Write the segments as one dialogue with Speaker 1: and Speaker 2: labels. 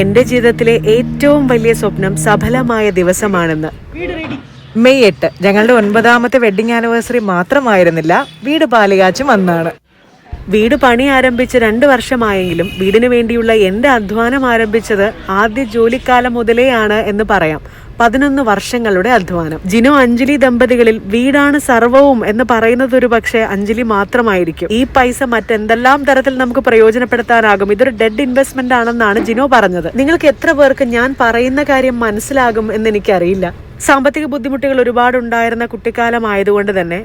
Speaker 1: എന്റെ ജീവിതത്തിലെ ഏറ്റവും വലിയ സ്വപ്നം സഫലമായ ദിവസമാണെന്ന്. മെയ് എട്ട് ഞങ്ങളുടെ ഒൻപതാമത്തെ വെഡിങ് ആനിവേഴ്സറി മാത്രമായിരുന്നില്ല വീട് പാലുകാച്ചും അന്നാണ് വീട് പണി ആരംഭിച്ച് രണ്ട് വർഷമായെങ്കിലും വീടിനു വേണ്ടിയുള്ള എന്റെ അധ്വാനം ആരംഭിച്ചത് ആദ്യ ജോലിക്കാലം മുതലേയാണ് എന്ന് പറയാം. പതിനൊന്ന് വർഷങ്ങളുടെ അധ്വാനം. ജിനോ അഞ്ജലി ദമ്പതികളിൽ വീടാണ് സർവവും എന്ന് പറയുന്നത് ഒരു പക്ഷേ അഞ്ജലി മാത്രമായിരിക്കും. ഈ പൈസ മറ്റെന്തെല്ലാം തരത്തിൽ നമുക്ക് പ്രയോജനപ്പെടുത്താനാകും? ഇതൊരു ഡെഡ് ഇൻവെസ്റ്റ്മെന്റ് ആണെന്നാണ് ജിനോ പറഞ്ഞത്. നിങ്ങൾക്ക് എത്ര പേർക്ക് ഞാൻ പറയുന്ന കാര്യം മനസ്സിലാകും എന്ന് എനിക്കറിയില്ല. സാമ്പത്തിക ബുദ്ധിമുട്ടുകൾ ഒരുപാടുണ്ടായിരുന്ന കുട്ടിക്കാലമായതുകൊണ്ട് തന്നെ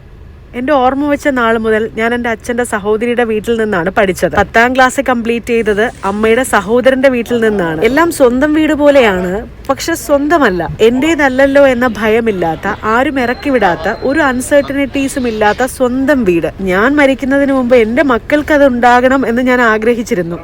Speaker 1: എന്റെ ഓർമ്മ വെച്ച നാൾ മുതൽ ഞാൻ എന്റെ അച്ഛന്റെ സഹോദരിയുടെ വീട്ടിൽ നിന്നാണ് പഠിച്ചത്. പത്താം ക്ലാസ് കംപ്ലീറ്റ് ചെയ്തത് അമ്മയുടെ സഹോദരന്റെ വീട്ടിൽ നിന്നാണ്. എല്ലാം സ്വന്തം വീട് പോലെയാണ് പക്ഷെ സ്വന്തമല്ല. എന്റേതല്ലല്ലോ എന്ന ഭയമില്ലാത്ത ആരും ഇറക്കി വിടാത്ത ഒരു അൺസർട്ടനിറ്റീസും ഇല്ലാത്ത സ്വന്തം വീട്. ഞാൻ മരിക്കുന്നതിന് മുമ്പ് എന്റെ മക്കൾക്ക് അത് ഉണ്ടാകണം എന്ന് ഞാൻ ആഗ്രഹിച്ചിരുന്നു.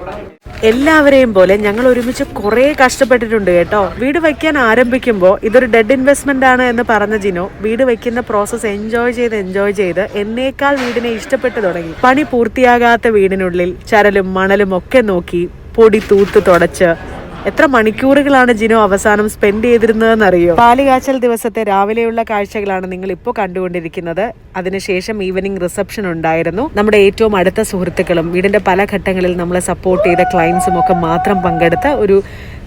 Speaker 1: എല്ലാവരെയും പോലെ ഞങ്ങൾ ഒരുമിച്ച് കുറെ കഷ്ടപ്പെട്ടിട്ടുണ്ട് കേട്ടോ. വീട് വയ്ക്കാൻ ആരംഭിക്കുമ്പോൾ ഇതൊരു ഡെഡ് ഇൻവെസ്റ്റ്മെന്റ് ആണ് എന്ന് പറഞ്ഞ ജിനോ വീട് വയ്ക്കുന്ന പ്രോസസ് എൻജോയ് ചെയ്ത് എൻജോയ് ചെയ്ത് എന്നേക്കാൾ വീടിനെ ഇഷ്ടപ്പെട്ടു തുടങ്ങി. പണി പൂർത്തിയാകാത്ത വീടിനുള്ളിൽ ചരലും മണലും ഒക്കെ നോക്കി പൊടി തൂത്ത് തുടച്ച് എത്ര മണിക്കൂറുകളാണ് ജിനോ അവസാനം സ്പെൻഡ് ചെയ്തിരുന്നതെന്നറിയോ? പാലുകാച്ചൽ ദിവസത്തെ രാവിലെയുള്ള കാഴ്ചകളാണ് നിങ്ങൾ ഇപ്പോൾ കണ്ടുകൊണ്ടിരിക്കുന്നത്. അതിനുശേഷം ഈവനിങ് റിസപ്ഷൻ ഉണ്ടായിരുന്നു. നമ്മുടെ ഏറ്റവും അടുത്ത സുഹൃത്തുക്കളും വീടിന്റെ പല ഘട്ടങ്ങളിൽ നമ്മളെ സപ്പോർട്ട് ചെയ്ത ക്ലയൻസും ഒക്കെ മാത്രം പങ്കെടുത്ത ഒരു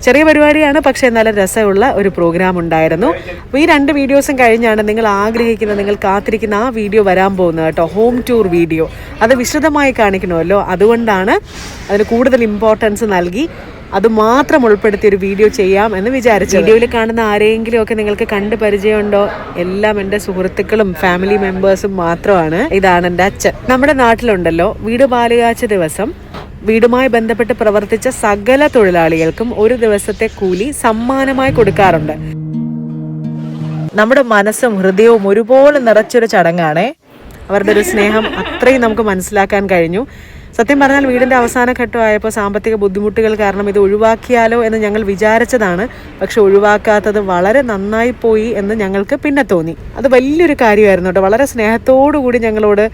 Speaker 1: ചെറിയ പരിപാടിയാണ്. പക്ഷേ നല്ല രസമുള്ള ഒരു പ്രോഗ്രാം ഉണ്ടായിരുന്നു. ഈ രണ്ട് വീഡിയോസും കഴിഞ്ഞാണ് നിങ്ങൾ ആഗ്രഹിക്കുന്ന നിങ്ങൾ കാത്തിരിക്കുന്ന ആ വീഡിയോ വരാൻ പോകുന്നത് കേട്ടോ. ഹോം ടൂർ വീഡിയോ അത് വിശദമായി കാണിക്കണമല്ലോ. അതുകൊണ്ടാണ് അതിന് കൂടുതൽ ഇമ്പോർട്ടൻസ് നൽകി. അത് മാത്രം ഉൾപ്പെടുത്തി ഒരു വീഡിയോ ചെയ്യാം എന്ന് വിചാരിച്ചു വീഡിയോയിൽ കാണുന്ന ആരെങ്കിലും ഒക്കെ നിങ്ങൾക്ക് കണ്ട് പരിചയമുണ്ടോ? എല്ലാം എന്റെ സുഹൃത്തുക്കളും ഫാമിലി മെമ്പേഴ്സും മാത്രമാണ്. ഇതാണ് എന്റെ അച്ഛൻ. നമ്മുടെ നാട്ടിലുണ്ടല്ലോ വീട് പാലുകാച്ച ദിവസം. വീടുമായി ബന്ധപ്പെട്ട് പ്രവർത്തിച്ച സകല തൊഴിലാളികൾക്കും ഒരു ദിവസത്തെ കൂലി സമ്മാനമായി കൊടുക്കാറുണ്ട്. നമ്മുടെ മനസ്സും ഹൃദയവും ഒരുപോലെ നിറച്ചൊരു ചടങ്ങാണ്. അവരുടെ ഒരു സ്നേഹം അത്രയും നമുക്ക് മനസ്സിലാക്കാൻ കഴിഞ്ഞു. സത്യം പറഞ്ഞാൽ വീടിന്റെ അവസാന ഘട്ടമായപ്പോൾ സാമ്പത്തിക ബുദ്ധിമുട്ടുകൾ കാരണം ഇത് ഒഴിവാക്കിയാലോ എന്ന് ഞങ്ങൾ വിചാരിച്ചതാണ്. പക്ഷെ ഒഴിവാക്കാത്തത് വളരെ നന്നായി പോയി എന്ന് ഞങ്ങൾക്ക് പിന്നെ തോന്നി. അത് വലിയൊരു കാര്യമായിരുന്നു കേട്ടോ. വളരെ സ്നേഹത്തോടു കൂടി ഞങ്ങളോട്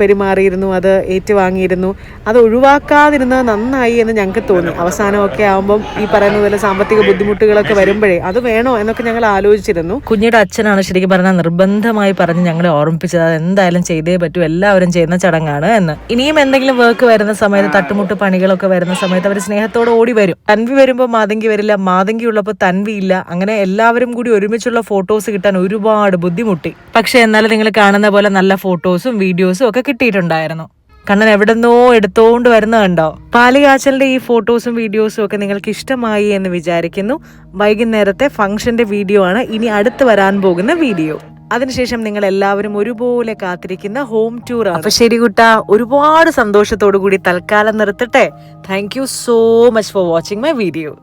Speaker 1: പെരുമാറിയിരുന്നു. അത് ഏറ്റുവാങ്ങിയിരുന്നു. അത് ഒഴിവാക്കാതിരുന്നത് നന്നായി എന്ന് ഞങ്ങൾക്ക് തോന്നി. അവസാനമൊക്കെ ആകുമ്പം ഈ പറയുന്ന പോലെ സാമ്പത്തിക ബുദ്ധിമുട്ടുകളൊക്കെ വരുമ്പോഴേ അത് വേണോ എന്നൊക്കെ ഞങ്ങൾ ആലോചിച്ചിരുന്നു.
Speaker 2: കുഞ്ഞിയുടെ അച്ഛനാണ് ശരിക്കും പറഞ്ഞാൽ നിർബന്ധമായി പറഞ്ഞ് ഞങ്ങളെ ഓർമ്മിപ്പിച്ചത്. അത് എന്തായാലും ചെയ്തേ പറ്റൂ. എല്ലാവരും ചെയ്യുന്ന ചടങ്ങാണ് എന്ന്. ഇനിയും എന്തെങ്കിലും വർക്ക് വരുന്ന സമയത്ത് തട്ടുമുട്ട് പണികളൊക്കെ വരുന്ന സമയത്ത് അവർ സ്നേഹത്തോടെ ഓടി വരും. തൻവി വരുമ്പോൾ മാതങ്കി വരില്ല മാതങ്കി ഉള്ളപ്പോൾ തൻവി ഇല്ല. അങ്ങനെ എല്ലാവരും കൂടി ഒരുമിച്ചുള്ള ഫോട്ടോസ് കിട്ടാൻ ഒരുപാട് ബുദ്ധിമുട്ടി. പക്ഷെ എന്നാലും നിങ്ങൾ കാണുന്ന പോലെ നല്ല ഫോട്ടോസും വീഡിയോസും ഒക്കെ കിട്ടിയിട്ടുണ്ടായിരുന്നു. കണ്ണൻ എവിടെന്നോ എടുത്തോണ്ട് വരുന്ന കണ്ടോ? പാലികാച്ചലിന്റെ ഈ ഫോട്ടോസും വീഡിയോസും ഒക്കെ നിങ്ങൾക്ക് ഇഷ്ടമായി എന്ന് വിചാരിക്കുന്നു. വൈകുന്നേരത്തെ ഫംഗ്ഷന്റെ വീഡിയോ ആണ്. ഇനി അടുത്ത് വരാൻ പോകുന്ന വീഡിയോ. അതിനുശേഷം നിങ്ങൾ എല്ലാവരും ഒരുപോലെ കാത്തിരിക്കുന്ന ഹോം ടൂർ അപ്പൊ ശരി കുട്ട. ഒരുപാട് സന്തോഷത്തോടു കൂടി തൽക്കാലം നിർത്തട്ടെ. Thank you so much for watching my video